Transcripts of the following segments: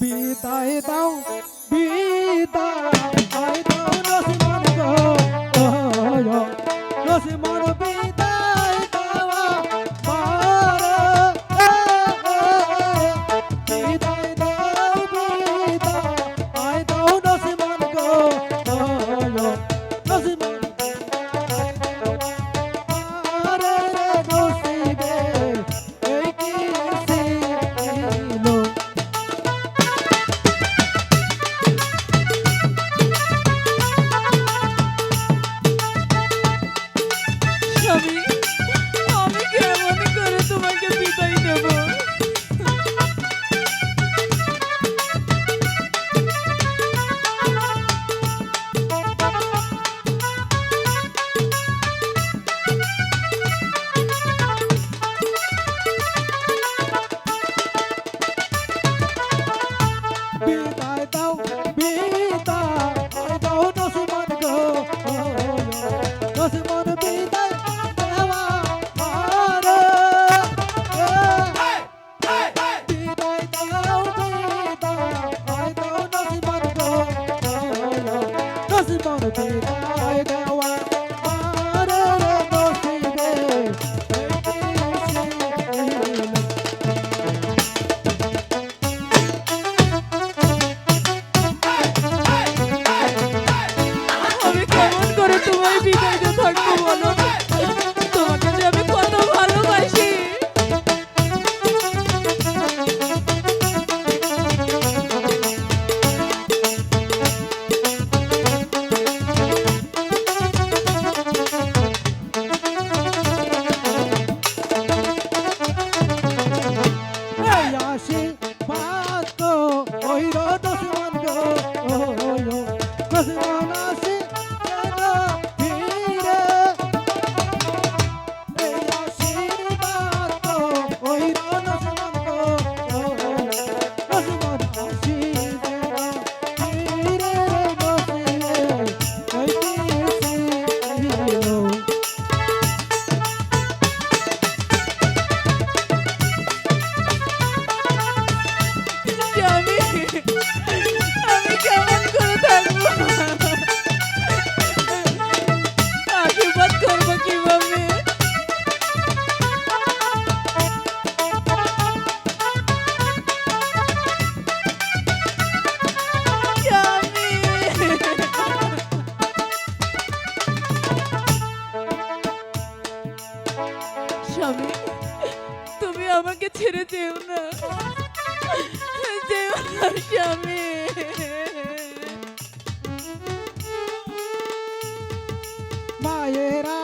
বিদায় দাও বিদায় দাও। রসমান গো রসমান স্বামী তুমি আমাকে ছেড়ে যেও না। যেও না স্বামী। মায়েরা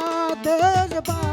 দেশ বা